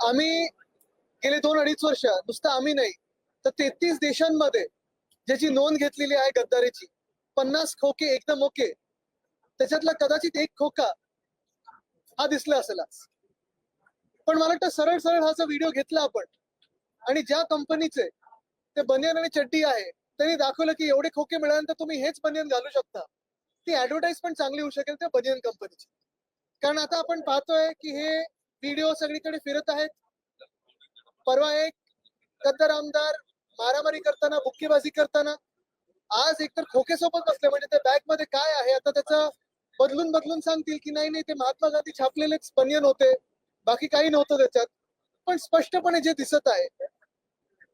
आम्ही गेले दोन अडीच वर्ष नुसतं आम्ही नाही. तर तेहतीस देशांमध्ये ज्याची नोंद घेतलेली आहे गद्दारीची पन्नास खोके एकदम ओके. त्याच्यातला कदाचित एक खोका हा दिसला असेल आज. पण मला वाटतं सरळ सरळ हा जो व्हिडिओ घेतला आपण आणि ज्या कंपनीचे ते बनियन आणि चड्डी आहे त्यांनी दाखवलं की एवढे खोके मिळाल्यानंतर तुम्ही हेच बनियन घालू शकता. ती ऍडव्हर्टाईज पण चांगली होऊ शकेल त्या बनियन कंपनीची. कारण आता आपण पाहतोय की हे व्हिडिओ सगळीकडे फिरत आहेत. परवा एक कद्दर आमदार मारामारी करताना बुक्केबाजी करताना आज एकतर खोकेसोबत बसले. म्हणजे त्या बॅगमध्ये काय आहे आता त्याचं बदलून बदलून सांगतील की नाही नाही ते महात्मा गांधी छापलेलेच बनियन होते. बाकी काही नव्हतं त्याच्यात. पण स्पष्टपणे जे दिसत आहे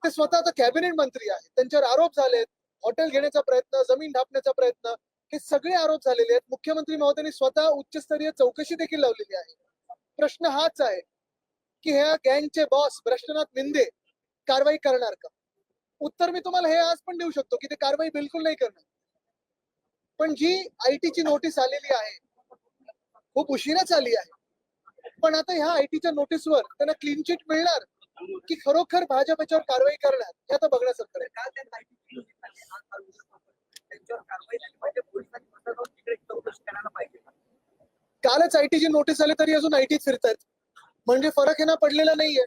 ते स्वतः आता कॅबिनेट मंत्री आहे त्यांच्यावर आरोप झालेत. हॉटेल घेण्याचा प्रयत्न जमीन ढापण्याचा प्रयत्न हे सगळे आरोप झालेले आहेत. मुख्यमंत्री महोदयांनी स्वतः उच्चस्तरीय चौकशी देखील लावलेली आहे. प्रश्न हाच आहे की ह्या गँगचे बॉस भ्रष्टनाथ मिंदे कारवाई करणार का? उत्तर मी तुम्हाला हे आज पण देऊ शकतो की ते कारवाई बिलकुल नाही करणार. पण जी आयटीची नोटीस आलेली आहे खूप उशिराच आली आहे. पण आता ह्या आयटीच्या नोटीसवर त्यांना क्लीन चिट मिळणार की खरोखर भाजप याच्यावर कारवाई करणार हे आता बघण्यासारखं आहे. कालच आयटीची नोटीस आली तरी अजून आयटीत फिरतायत. म्हणजे फरक हे ना पडलेला नाहीये.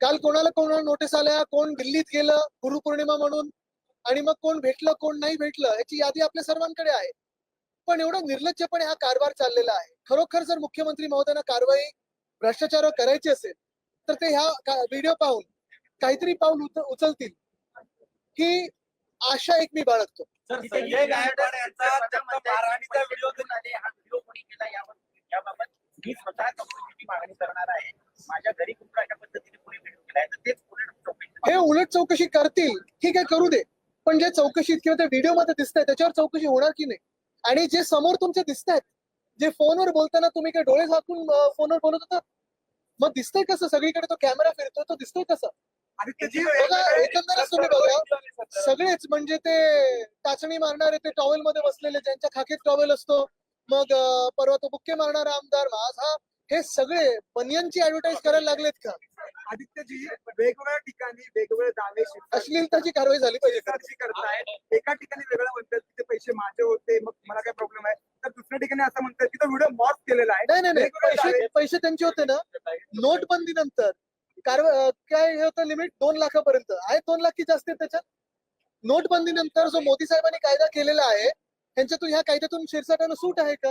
काल कोणाला कोणाला नोटीस आल्या कोण दिल्लीत गेलं गुरुपौर्णिमा म्हणून आणि मग कोण भेटलं कोण नाही भेटलं याची यादी आपल्या सर्वांकडे आहे. पण एवढं निर्लज्जपणे हा कारभार चाललेला आहे. खरोखर जर मुख्यमंत्री महोदयांना कारवाई भ्रष्टाचारावर करायची असेल तर ते ह्या व्हिडिओ पाहून काहीतरी पाऊल उचलतील. ही आशा एक मी बाळगतो सर संजय गायकवाड यांचा चक्क मारहाणीचा व्हिडिओ हा व्हिडिओ कोणी केला यावर याबाबत मी चौकशीची मागणी करणार आहे. माझ्या घरी कुठल्या अशा पद्धतीने कोणी व्हिडिओ केलाय तर तेच उलट चौकशी हे उलट चौकशी करतील. ठीक आहे करू दे. पण जे चौकशीत किंवा त्या व्हिडिओमध्ये दिसतंय त्याच्यावर चौकशी होणार की नाही? आणि जे समोर तुमचे दिसत आहेत जे फोनवर बोलताना तुम्ही काय डोळे झाकून फोनवर बोलत होता? मग दिसतंय कसं? सगळीकडे तो कॅमेरा फिरतोय तो दिसतोय कसं? एकंदरच तुम्ही बघा. सगळेच म्हणजे ते टाचणी मारणारे ते टॉवेल मध्ये बसलेले ज्यांच्या खाकीत टॉवेल असतो. मग परवा तो बुक्के मारणारा आमदार माझा हे सगळे बनियनची ऍडव्हर्टाईज करायला लागलेत का? आदित्यजी वेगवेगळ्या ठिकाणी वेगवेगळे दावे. अश्लीलताची कारवाई झाली पाहिजे. करतायत. एका ठिकाणी वेगळं म्हणतात की ते पैसे माझे होते मग मला काय प्रॉब्लेम आहे? तर दुसऱ्या ठिकाणी असं म्हणतात की तो व्हिडिओ मॉफ केलेला आहे. नाही नाही पैसे पैसे त्यांचे होते ना. नोटबंदी नंतर कारवा अं, काय हे होतं लिमिट दोन लाखापर्यंत. आहे दोन लाख की जास्त त्याच्यात? नोटबंदी नंतर जो मोदी साहेबांनी कायदा केलेला आहे त्यांच्यातून ह्या कायद्यातून शिरसाटानं सूट आहे का?